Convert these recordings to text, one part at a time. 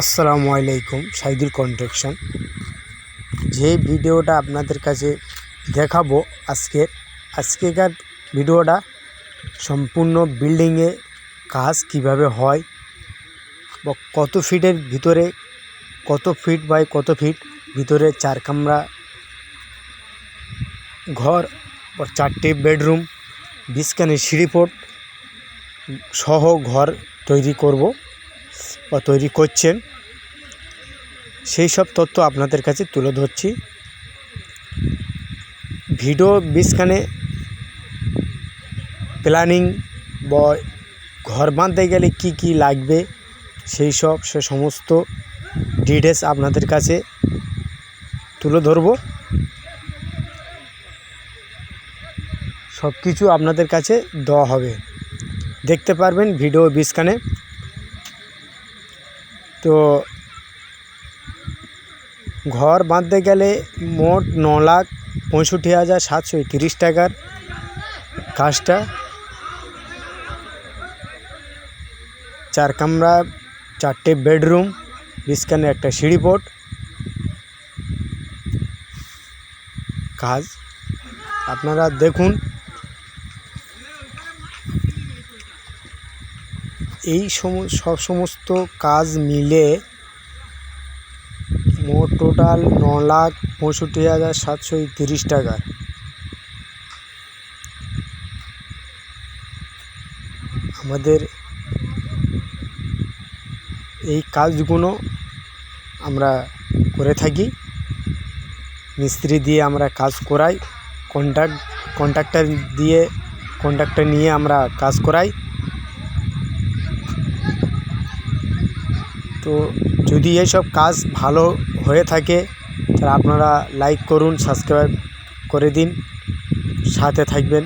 আসসালামু আলাইকুম, সাইদুল কন্ট্রাকশন। যে ভিডিওটা আপনাদের কাছে দেখাবো আজকের, আজকেকার ভিডিওটা সম্পূর্ণ বিল্ডিংয়ে কাজ কীভাবে হয় বা কত ফিটের ভিতরে, কত ফিট বাই কত ফিট ভিতরে চার কামরা ঘর বা চারটে বেডরুম বিছখানে সিঁড়িপোট সহ ঘর তৈরি করব। বা তৈরি করছেন, সেই সব তথ্য আপনাদের কাছে তুলে ধরছি। ভিডিও বিছখানে প্ল্যানিং বা ঘর বাঁধতে গেলে কি কি লাগবে, সেই সব, সে সমস্ত ডিটেলস আপনাদের কাছে তুলে ধরব। সব কিছু আপনাদের কাছে দেওয়া হবে। দেখতে পারবেন ভিডিও বিছখানে তো ঘর বাঁধতে গেলে মোট ন লাখ পঁয়ষট্টি হাজার সাতশো তিরিশ টাকার কাজটা। চার কামরা, চারটে বেডরুম, বিছখানে একটা সিঁড়িপোট কাজ। আপনারা দেখুন এই সব সমস্ত কাজ মিলে মোট টোটাল ন লাখ পঁয়ষট্টি হাজার সাতশো তিরিশ টাকা। আমাদের এই কাজগুলো আমরা করে থাকি। মিস্ত্রি দিয়ে আমরা কাজ করাই কন্ট্রাক্ট কন্ট্রাক্টর দিয়ে কন্ট্রাক্টর নিয়ে আমরা কাজ করাই। তো যদি এইসব কাজ ভালো হয়ে থাকে, তাহলে আপনারা লাইক করুন সাবস্ক্রাইব করে দিন, সাথে থাকবেন।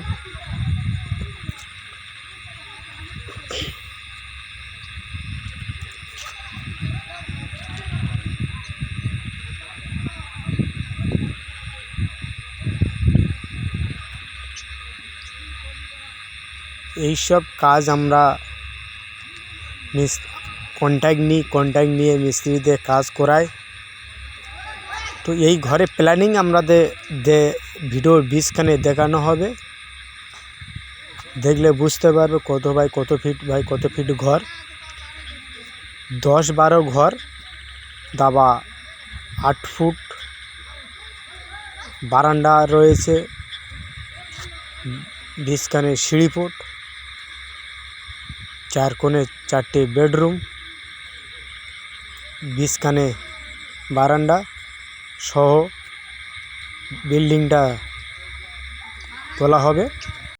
এইসব কাজ আমরা কন্ট্যাক্ট নিই কন্ট্যাক্ট নিয়ে মিস্ত্রিদের কাজ করাই তো এই ঘরে প্ল্যানিং আমাদের দে ভিডিওর বিছখানে দেখানো হবে। দেখলে বুঝতে পারবে কত বাই কত ফিট বাই কত ফিট ঘর। দশ বারো ঘর, দাবা আট ফুট। বারান্দা রয়েছে বিছখানে ফুট। চার কোণে চারটে বেডরুম বিছখানে বারান্দা সহ বিল্ডিংটা তোলা হবে।